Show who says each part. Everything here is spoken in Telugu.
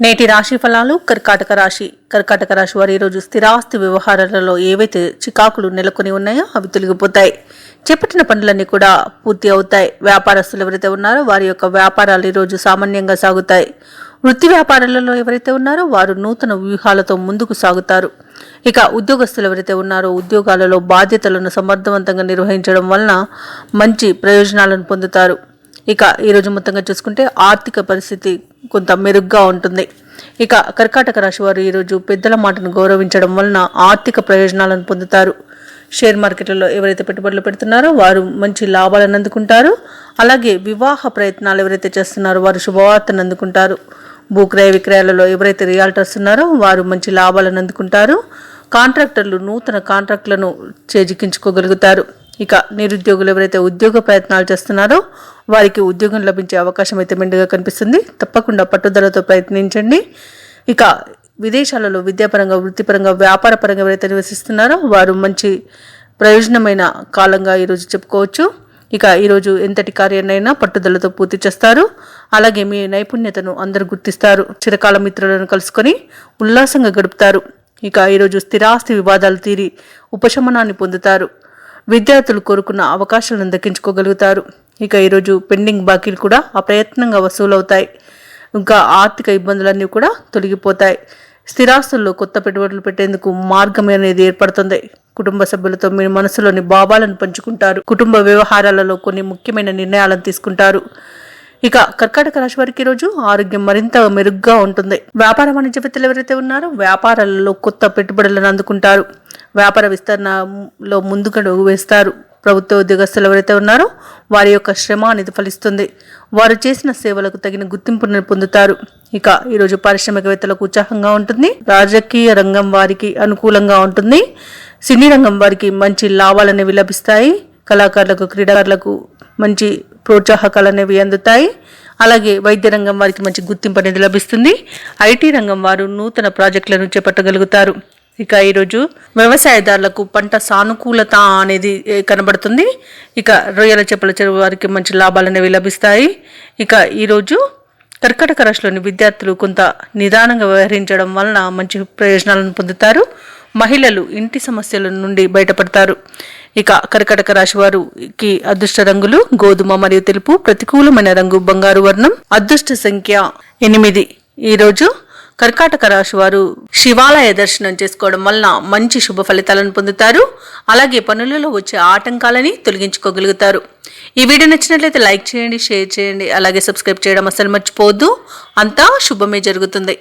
Speaker 1: నేటి రాశి ఫలాలు కర్కాటక రాశి. కర్కాటక రాశి వారు ఈరోజు స్థిరాస్తి వ్యవహారాలలో ఏవైతే చికాకులు నెలకొని ఉన్నాయో అవి తొలగిపోతాయి. చేపట్టిన పనులన్నీ కూడా పూర్తి అవుతాయి. వ్యాపారస్తులు ఎవరైతే ఉన్నారో వారి యొక్క వ్యాపారాలు ఈరోజు సామాన్యంగా సాగుతాయి. వృత్తి వ్యాపారాలలో ఎవరైతే ఉన్నారో వారు నూతన వ్యూహాలతో ముందుకు సాగుతారు. ఇక ఉద్యోగస్తులు ఎవరైతే ఉన్నారో ఉద్యోగాలలో బాధ్యతలను సమర్థవంతంగా నిర్వహించడం వలన మంచి ప్రయోజనాలను పొందుతారు. ఇక ఈరోజు మొత్తంగా చూసుకుంటే ఆర్థిక పరిస్థితి కొంత మెరుగ్గా ఉంటుంది. ఇక కర్కాటక రాశి వారు ఈరోజు పెద్దల మాటను గౌరవించడం వలన ఆర్థిక ప్రయోజనాలను పొందుతారు. షేర్ మార్కెట్లలో ఎవరైతే పెట్టుబడులు పెడుతున్నారో వారు మంచి లాభాలను అందుకుంటారు. అలాగే వివాహ ప్రయత్నాలు ఎవరైతే చేస్తున్నారో వారు శుభవార్తను అందుకుంటారు. భూక్రయ విక్రయాలలో ఎవరైతే రియాల్టర్స్ ఉన్నారో వారు మంచి లాభాలను అందుకుంటారు. కాంట్రాక్టర్లు నూతన కాంట్రాక్టులను చేజిక్కించుకోగలుగుతారు. ఇక నిరుద్యోగులు ఎవరైతే ఉద్యోగ ప్రయత్నాలు చేస్తున్నారో వారికి ఉద్యోగం లభించే అవకాశం అయితే మెండుగా కనిపిస్తుంది. తప్పకుండా పట్టుదలతో ప్రయత్నించండి. ఇక విదేశాలలో విద్యాపరంగా వృత్తిపరంగా వ్యాపారపరంగా ఎవరైతే నివసిస్తున్నారో వారు మంచి ప్రయోజనమైన కాలంగా ఈరోజు చెప్పుకోవచ్చు. ఇక ఈరోజు ఎంతటి కార్యాన్నైనా పట్టుదలతో పూర్తి చేస్తారు. అలాగే మీ నైపుణ్యతను అందరూ గుర్తిస్తారు. చిరకాల మిత్రులను కలుసుకొని ఉల్లాసంగా గడుపుతారు. ఇక ఈరోజు స్థిరాస్తి వివాదాలు తీరి ఉపశమనాన్ని పొందుతారు. విద్యార్థులు కోరుకున్న అవకాశాలను దక్కించుకోగలుగుతారు. ఇక ఈరోజు పెండింగ్ బాకీలు కూడా అప్రయత్నంగా వసూలవుతాయి. ఇంకా ఆర్థిక ఇబ్బందులన్నీ కూడా తొలగిపోతాయి. స్థిరాస్తుల్లో కొత్త పెట్టుబడులు పెట్టేందుకు మార్గం అనేది ఏర్పడుతుంది. కుటుంబ సభ్యులతో మీ మనసులోని భావాలను పంచుకుంటారు. కుటుంబ వ్యవహారాలలో కొన్ని ముఖ్యమైన నిర్ణయాలను తీసుకుంటారు. ఇక కర్కాటక రాశి వారికి రోజు ఆరోగ్యం మరింత మెరుగ్గా ఉంటుంది. వ్యాపార వాణిజ్యవేత్తలు ఎవరైతే ఉన్నారో వ్యాపారాలలో కొత్త పెట్టుబడులను అందుకుంటారు. వ్యాపార విస్తరణలో ముందుకు వేస్తారు. ప్రభుత్వ ఉద్యోగస్తులు ఎవరైతే ఉన్నారో వారి యొక్క శ్రమ అనేది ఫలిస్తుంది. వారు చేసిన సేవలకు తగిన గుర్తింపును పొందుతారు. ఇక ఈరోజు పారిశ్రామికవేత్తలకు ఉత్సాహంగా ఉంటుంది. రాజకీయ రంగం వారికి అనుకూలంగా ఉంటుంది. సినీ రంగం వారికి మంచి లాభాలు అనేవి లభిస్తాయి. కళాకారులకు క్రీడాకారులకు మంచి ప్రోత్సాహకాలు అనేవి అందుతాయి. అలాగే వైద్య రంగం వారికి మంచి గుర్తింపు అనేది లభిస్తుంది. ఐటీ రంగం వారు నూతన ప్రాజెక్టులను చేపట్టగలుగుతారు. ఇక ఈరోజు వ్యవసాయదారులకు పంట సానుకూలత అనేది కనబడుతుంది. ఇక రొయ్యల చేపల చెరువు వారికి మంచి లాభాలు అనేవి లభిస్తాయి. ఇక ఈరోజు కర్కటక రాశిలోని విద్యార్థులు కొంత నిదానంగా వ్యవహరించడం వలన మంచి ప్రయోజనాలను పొందుతారు. మహిళలు ఇంటి సమస్యల నుండి బయటపడతారు. ఇక కర్కటక రాశి వారికి అదృష్ట రంగులు గోధుమ మరియు తెలుపు ప్రతికూలమైన రంగు బంగారు వర్ణం అదృష్ట సంఖ్య ఎనిమిది. ఈరోజు కర్కాటక రాశి వారు శివాలయ దర్శనం చేసుకోవడం వలన మంచి శుభ ఫలితాలను పొందుతారు. అలాగే పనులలో వచ్చే ఆటంకాలని తొలగించుకోగలుగుతారు. ఈ వీడియో నచ్చినట్లయితే లైక్ చేయండి షేర్ చేయండి అలాగే సబ్స్క్రైబ్ చేయడం అసలు మర్చిపోవద్దు. అంతా శుభమే జరుగుతుంది.